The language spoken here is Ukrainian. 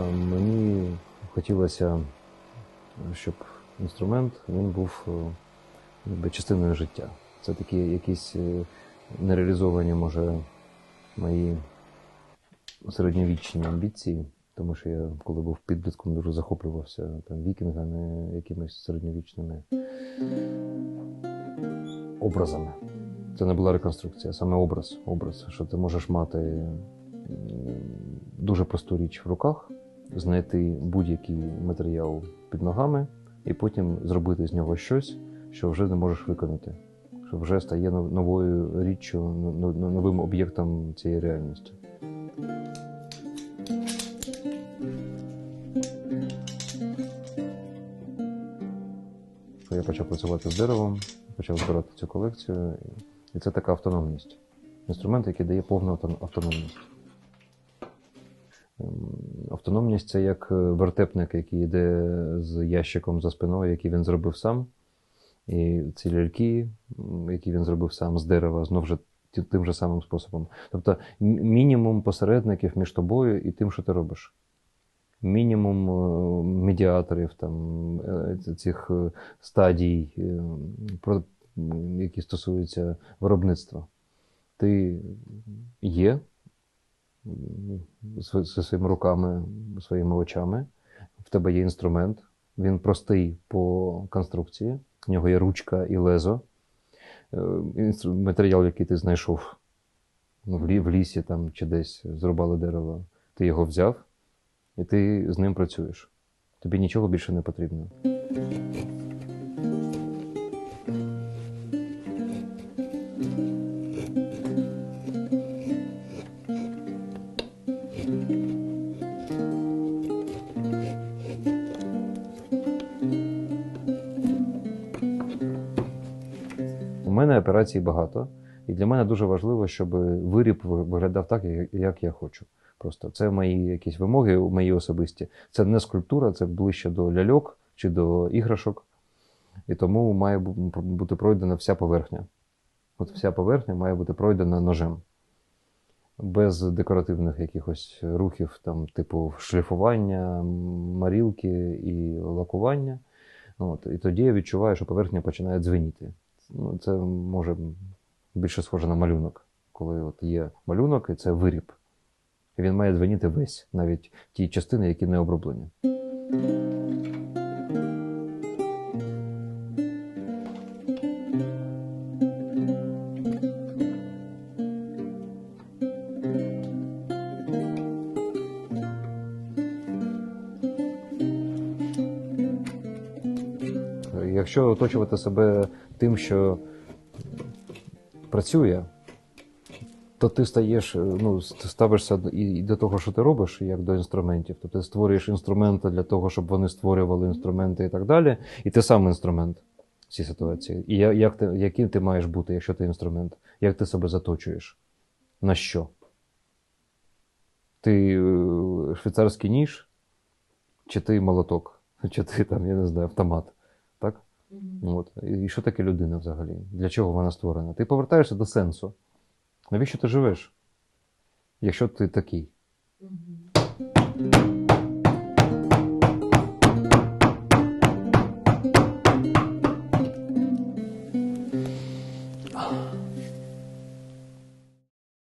мені хотілося, щоб інструмент він був е, якби, частиною життя. Це такі якісь е, нереалізовані, може, мої середньовічні амбіції, тому що я, коли був підлітком, дуже захоплювався там, вікінгами, якимись середньовічними образами. Це не була реконструкція, саме образ. Образ, що ти можеш мати дуже просту річ в руках, знайти будь-який матеріал під ногами і потім зробити з нього щось, що вже не можеш виконати, що вже стає новою річчю, но- но- новим об'єктом цієї реальності. Я почав працювати з деревом, почав збирати цю колекцію, і це така автономність. Інструмент, який дає повну автономність. Автономність це як е, вертепник, який йде з ящиком за спиною, який він зробив сам. І ці ляльки, які він зробив сам з дерева, знов же тим же самим способом. Тобто мінімум посередників між тобою і тим, що ти робиш. Мінімум е, медіаторів, там, е, цих стадій, які стосуються виробництва. Ти є зі своїми руками, своїми очами. В тебе є інструмент, він простий по конструкції. В нього є ручка і лезо. Е, Матеріал, який ти знайшов ну, в лісі там, чи десь зрубали дерево, ти його взяв, і ти з ним працюєш. Тобі нічого більше не потрібно. У мене операцій багато, і для мене дуже важливо, щоб виріб виглядав так, як- я хочу. Просто це мої якісь вимоги, мої особисті. Це не скульптура, це ближче до ляльок чи до іграшок. І тому має бути пройдена вся поверхня. От вся поверхня має бути пройдена ножем. Без декоративних якихось рухів, там, типу шліфування, марілки і лакування. От, і тоді я відчуваю, що поверхня починає дзвеніти. Ну, це може більше схоже на малюнок, коли от є малюнок, і це виріб. І він має дзвеніти весь, навіть ті частини, які не оброблені. Якщо оточувати себе тим, що працює, то ти стаєш, е, ну, ставишся і до того, що ти робиш, як до інструментів. Тобто ти створюєш інструменти для того, щоб вони створювали інструменти і так далі. І ти сам інструмент в цій ситуації. І як ти, яким ти маєш бути, якщо ти інструмент? Як ти себе заточуєш? На що? Ти е, швейцарський ніж, чи ти молоток, чи ти там, я не знаю, автомат. Так? От. І що таке людина взагалі? Для чого вона створена? Ти повертаєшся до сенсу. Навіщо ти живеш? Якщо ти такий.